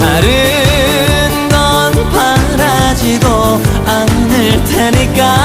바른 건 바라지도 않을 테니까.